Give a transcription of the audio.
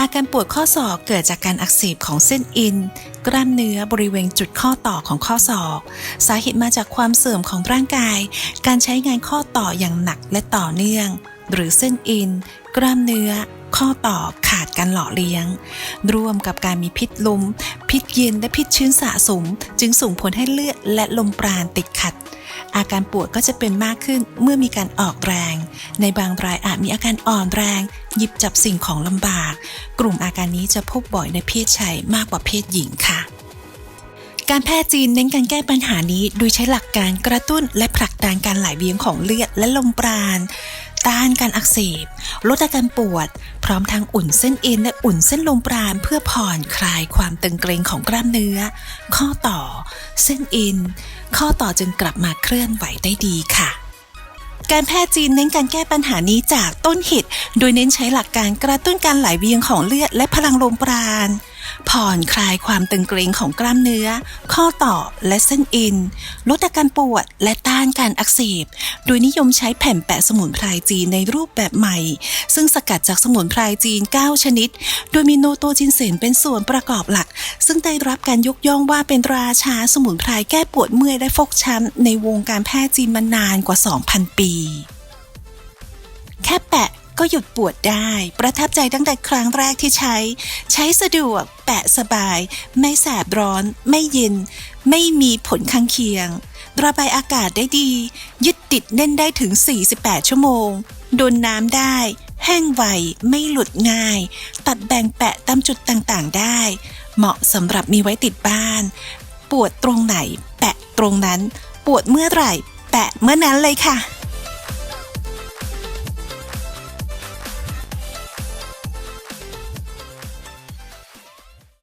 อาการปวดข้อศอกเกิดจากการอักเสบของเส้นเอ็นกล้ามเนื้อบริเวณจุดข้อต่อของข้อศอก สาเหตุมาจากความเสื่อมของร่างกาย การใช้งานข้อต่ออย่างหนักและต่อเนื่อง หรือเส้นเอ็นกล้ามเนื้อ ข้อต่อขาดการหล่อเลี้ยง ร่วมกับการมีพิษลมพิษเย็นและพิษชื้นสะสม จึงส่งผลให้เลือดและลมปราณติดขัด อาการปวดก็จะเป็นมากขึ้นเมื่อมีการออกแรง ในบางรายอาจมีอาการอ่อนแรง หยิบจับสิ่งของลำบาก กลุ่มอาการนี้จะพบบ่อยในเพศชายมากกว่าเพศหญิงค่ะ การแพทย์จีนเน้นการแก้ปัญหานี้ โดยใช้หลักการกระตุ้นและผลักดันการไหลเวียนของเลือดและลมปราณต้านการอักเสบ ลดอาการปวด พร้อมทั้งอุ่นเส้นเอ็นและอุ่นเส้นลมปราณเพื่อผ่อนคลายความตึงเกร็งของกล้ามเนื้อ ข้อต่อ เส้นเอ็นข้อต่อจึงกลับมาเคลื่อนไหวได้ดีค่ะ การแพทย์จีนเน้นการแก้ปัญหานี้จากต้นเหตุ โดยเน้นใช้หลักการกระตุ้นการไหลเวียนของเลือดและพลังลมปราณ ผ่อนคลายความตึงเกร็งของกล้ามเนื้อ ข้อต่อและเส้นเอ็น ลดอาการปวดและต้านการอักเสบ โดยนิยมใช้แผ่นแปะสมุนไพรจีนในรูปแบบใหม่ ซึ่งสกัดจากสมุนไพรจีน 9 ชนิด โดยมีโนโตจินเซนเป็นส่วนประกอบหลัก ซึ่งได้รับการยกย่องว่าเป็นราชาสมุนไพรแก้ปวดเมื่อยและฟกช้ำในวงการแพทย์จีนมานานกว่า 2,000 ปี แค่แปะ ก็หยุดปวดได้ ประทับใจตั้งแต่ครั้งแรกที่ใช้ ใช้สะดวก แปะสบาย ไม่แสบร้อน ไม่เย็น ไม่มีผลข้างเคียง ระบายอากาศได้ดี ยึดติดแน่นได้ถึง 48 ชั่วโมง โดนน้ำได้ แห้งไว ไม่หลุดง่าย ตัดแบ่งแปะตามจุดต่างๆได้ เหมาะสำหรับมีไว้ติดบ้าน ปวดตรงไหน แปะตรงนั้น ปวดเมื่อไหร่ แปะเมื่อนั้นเลยค่ะ